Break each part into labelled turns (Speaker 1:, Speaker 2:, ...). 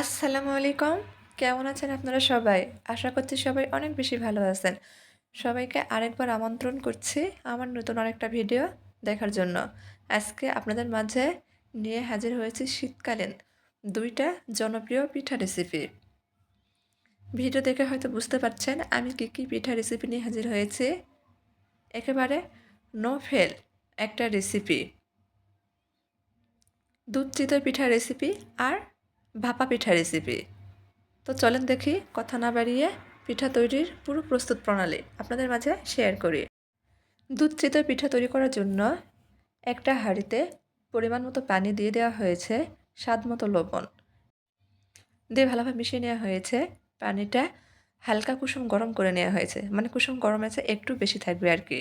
Speaker 1: আসসালামু আলাইকুম। কেমন আছেন আপনারা সবাই? আশা করছি সবাই অনেক বেশি ভালো আছেন। সবাইকে আরেকবার আমন্ত্রণ করছি আমার নতুন আরেকটা ভিডিও দেখার জন্য। আজকে আপনাদের মাঝে নিয়ে হাজির হয়েছি শীতকালীন দুইটা জনপ্রিয় পিঠা রেসিপি ভিডিও দেখে হয়তো বুঝতে পারছেন আমি কী কী পিঠা রেসিপি নিয়ে হাজির হয়েছি। একেবারে নো ফেল একটা রেসিপি দুধ চিতই পিঠা রেসিপি আর ভাপা পিঠা রেসিপি তো চলেন দেখি, কথা না বাড়িয়ে পিঠা তৈরির পুরো প্রস্তুত প্রণালী আপনাদের মাঝে শেয়ার করি। দুধ চিতই পিঠা তৈরি করার জন্য একটা হাঁড়িতে পরিমাণ মতো পানি দিয়ে দেওয়া হয়েছে স্বাদ মতো লবণ। দিয়ে ভালোভাবে মিশিয়ে নেওয়া হয়েছে, পানিটা হালকা কুসুম গরম করে নেওয়া হয়েছে মানে কুসুম গরম আছে, একটু বেশি থাকবে আর কি।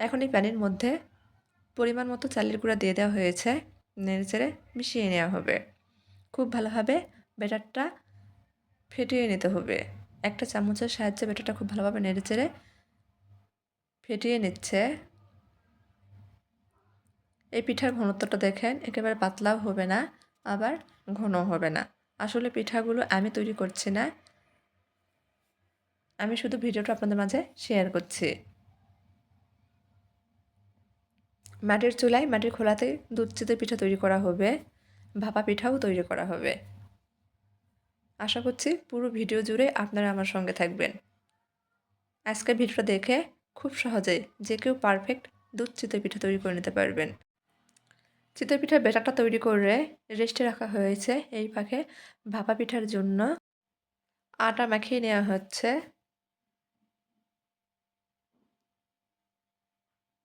Speaker 1: এখন এই পানির মধ্যে পরিমাণ মতো চালের গুঁড়া দিয়ে দেওয়া হয়েছে নেড়ে চেড়ে মিশিয়ে নেওয়া হবে। খুব ভালোভাবে ব্যাটারটা ফেটিয়ে নিতে হবে। একটা চামচের সাহায্যে ব্যাটারটা খুব ভালোভাবে নেড়ে চেড়ে ফেটিয়ে নিচ্ছে। এই পিঠার ঘনত্বটা দেখেন, একেবারে পাতলাও হবে না, আবার ঘন হবে না। আসলে পিঠাগুলো আমি তৈরি করছি না। আমি শুধু ভিডিওটা আপনাদের মাঝে শেয়ার করছি। মাটির চুলায় মাটির খোলাতে দুধ চিতের পিঠা তৈরি করা হবে, ভাপা পিঠাও তৈরি করা হবে। আশা করছি পুরো ভিডিও জুড়ে আপনারা আমার সঙ্গে থাকবেন। আজকের ভিডিওটা দেখে খুব সহজেই যে কেউ পারফেক্ট দুধ চিতই পিঠা তৈরি করে নিতে পারবেন। চিতই পিঠার বেটাটা তৈরি করে রেস্টে রাখা হয়েছে। এই পাখে ভাপা পিঠার জন্য আটা মাখিয়ে নেওয়া হচ্ছে।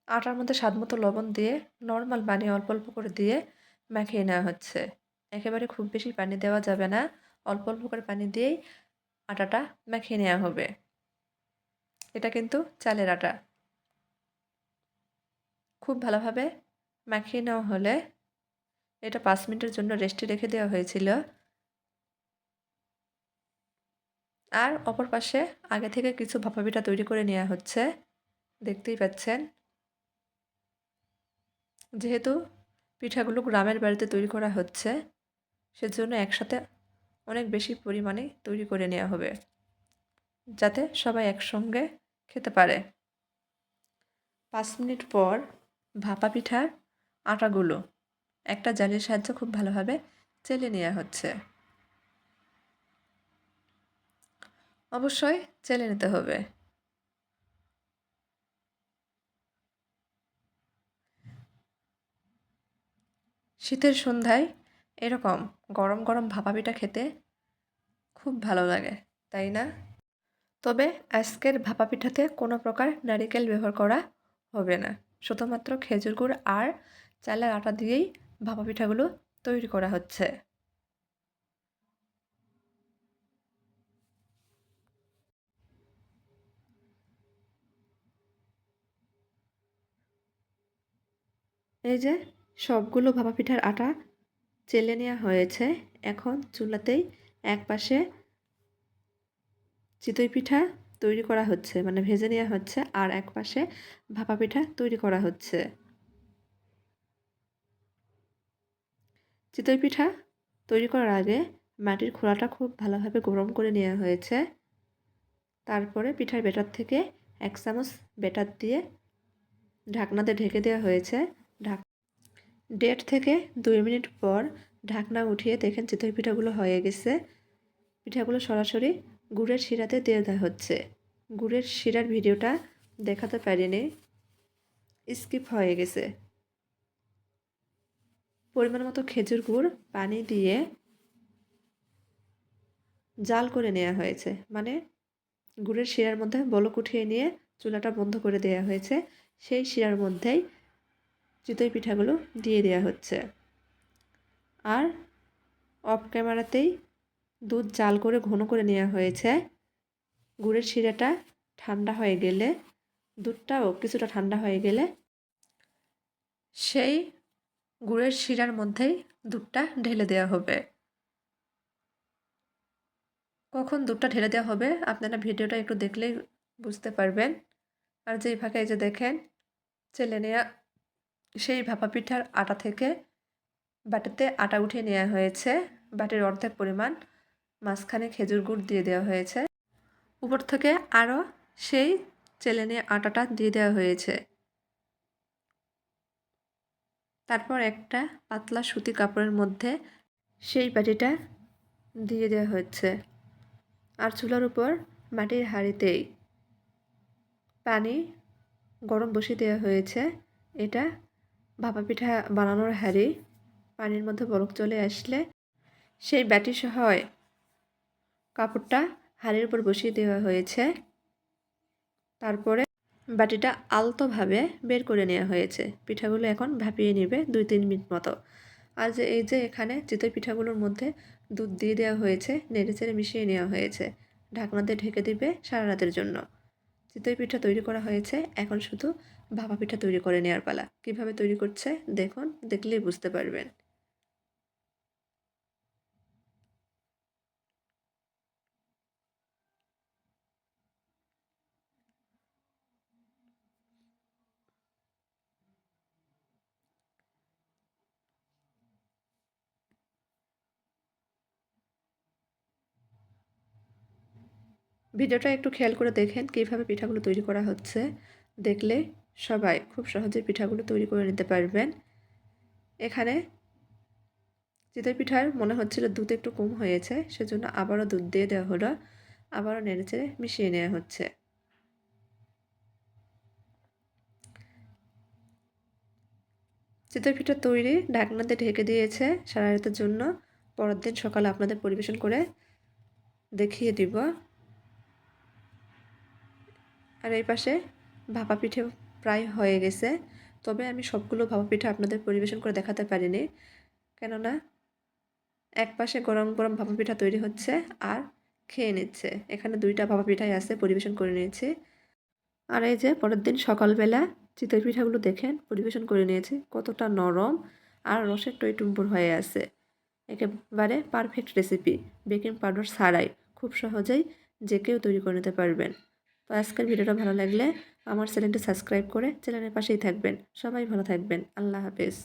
Speaker 1: আটার মধ্যে স্বাদ মতো লবণ দিয়ে নর্মাল পানি অল্প অল্প করে দিয়ে মাখিয়ে নেওয়া হচ্ছে। একেবারে খুব বেশি পানি দেওয়া যাবে না। অল্প অল্প করে পানি দিয়েই আটাটা মাখিয়ে নেওয়া হবে। এটা কিন্তু চালের আটা। খুব ভালোভাবে মাখিয়ে নেওয়া হলে এটা পাঁচ মিনিটের জন্য রেস্টে রেখে দেওয়া হয়েছিল। আর অপর পাশে আগে থেকে কিছু ভাপা পিঠা তৈরি করে নেওয়া হচ্ছে। দেখতেই পাচ্ছেন। যেহেতু পিঠাগুলো গ্রামের বাড়িতে তৈরি করা হচ্ছে, সেজন্য একসাথে অনেক বেশি পরিমাণে তৈরি করে নেওয়া হবে, যাতে সবাই একসঙ্গে খেতে পারে। পাঁচ মিনিট পর ভাপা পিঠার আটাগুলো একটা জালির সাহায্যে খুব ভালোভাবে চেলে নেওয়া হচ্ছে। অবশ্যই চেলে নিতে হবে। শীতের সন্ধ্যায় এরকম গরম গরম ভাপা পিঠা খেতে খুব ভালো লাগে, তাই না? তবে আজকের ভাপা পিঠাতে কোনো প্রকার নারিকেল ব্যবহার করা হবে না। শুধুমাত্র খেজুর গুড় আর চালের আটা দিয়েই ভাপা পিঠাগুলো তৈরি করা হচ্ছে। এই যে সবগুলো ভাপা পিঠার আটা চেলে নেওয়া হয়েছে। এখন চুলাতেই এক পাশে চিতই পিঠা তৈরি করা হচ্ছে মানে ভেজে নেওয়া হচ্ছে, আর এক পাশে ভাপা পিঠা তৈরি করা হচ্ছে। চিতই পিঠা তৈরি করার আগে মাটির খোলাটা খুব ভালোভাবে গরম করে নেওয়া হয়েছে। তারপরে পিঠার বেটার থেকে এক চামচ বেটার দিয়ে ঢাকনাতে ঢেকে দেওয়া হয়েছে। দেড় থেকে দুই মিনিট পর ঢাকনা উঠিয়ে দেখেন চিতই পিঠাগুলো হয়ে গেছে। পিঠাগুলো সরাসরি গুড়ের শিরাতে দিয়ে দেওয়া হচ্ছে। গুড়ের শিরার ভিডিওটা দেখাতে পারিনি। স্কিপ হয়ে গেছে। পরিমাণ মতো খেজুর গুড় পানি দিয়ে জাল করে নেওয়া হয়েছে। মানে গুড়ের শিরার মধ্যে বলক উঠিয়ে নিয়ে চুলাটা বন্ধ করে দেওয়া হয়েছে। সেই শিরার মধ্যেই চিতই পিঠাগুলো দিয়ে দেওয়া হচ্ছে। আর অফ ক্যামেরাতেই দুধ জাল করে ঘন করে নেওয়া হয়েছে। গুড়ের শিরাটা ঠান্ডা হয়ে গেলে, দুধটাও কিছুটা ঠান্ডা হয়ে গেলে সেই গুড়ের শিরার মধ্যেই দুধটা ঢেলে দেওয়া হবে। কখন দুধটা ঢেলে দেওয়া হবে আপনারা ভিডিওটা একটু দেখলেই বুঝতে পারবেন। আর যেই ফাঁকে এই যে দেখেন, চেলে নেওয়া সেই ভাপা পিঠার আটা থেকে বাটিতে আটা উঠিয়ে নেওয়া হয়েছে। বাটির অর্ধেক পরিমাণ মাঝখানে খেজুর গুড় দিয়ে দেওয়া হয়েছে। উপর থেকে আরও সেই চেলেনে আটাটা দিয়ে দেওয়া হয়েছে। তারপর একটা পাতলা সুতি কাপড়ের মধ্যে সেই বাটিটা দিয়ে দেওয়া হচ্ছে আর চুলার উপর মাটির হাঁড়িতেই পানি গরম বসিয়ে দেওয়া হয়েছে। এটা ভাপা পিঠা বানানোর হাঁড়ি পানির মধ্যে বরফ চলে আসলে সেই ব্যাটি সহ কাপড়টা হাঁড়ির উপর বসিয়ে দেওয়া হয়েছে। তারপরে বাটিটা আলতোভাবে বের করে নেওয়া হয়েছে। পিঠাগুলো এখন ভাপিয়ে নেবে দুই তিন মিনিট মতো। আর যে এই যে এখানে চিতই পিঠাগুলোর মধ্যে দুধ দিয়ে দেওয়া হয়েছে, নেড়ে চেড়ে মিশিয়ে নেওয়া হয়েছে। ঢাকনা দিয়ে ঢেকে দিবে সারা রাতের জন্য। চিতই পিঠা তৈরি করা হয়েছে। এখন শুধু ভাপা পিঠা তৈরি করে নেওয়ার পালা। কীভাবে তৈরি করছে, দেখুন, দেখলেই বুঝতে পারবেন। ভিডিওটা একটু খেয়াল করে দেখেন কীভাবে পিঠাগুলো তৈরি করা হচ্ছে। দেখলে সবাই খুব সহজে পিঠাগুলো তৈরি করে নিতে পারবেন। এখানে চিতই পিঠার মনে হচ্ছিল দুধ একটু কম হয়েছে, সেজন্য আবারও দুধ দিয়ে দেওয়া হলো। আবারও নেড়েচেড়ে মিশিয়ে নেওয়া হচ্ছে। চিতই পিঠা তৈরি ঢাকনাতে ঢেকে দিয়েছে সারা রাতের জন্য। পরের দিন সকালে আপনাদের পরিবেশন করে দেখিয়ে দিব। আর এই পাশে ভাপা পিঠে প্রায় হয়ে গেছে। তবে আমি সবগুলো ভাপা পিঠা আপনাদের পরিবেশন করে দেখাতে পারিনি। কেননা এক পাশে গরম গরম ভাপা পিঠা তৈরি হচ্ছে আর খেয়ে নিচ্ছে। এখানে দুইটা ভাপা পিঠাই আছে, পরিবেশন করে নিয়েছি। আর এই যে পরের দিন সকালবেলা চিতই পিঠাগুলো দেখেন, পরিবেশন করে নিয়েছি। কতটা নরম আর রসের টইটুম্বুর হয়ে আছে। একেবারে পারফেক্ট রেসিপি। বেকিং পাউডার ছাড়াই খুব সহজেই যে কেউ তৈরি করে নিতে পারবেন। তো আজকের ভিডিওটা ভালো লাগলে আমার চ্যানেলটি সাবস্ক্রাইব করে চ্যানেলের পাশেই থাকবেন। সবাই ভালো থাকবেন। আল্লাহ হাফেজ।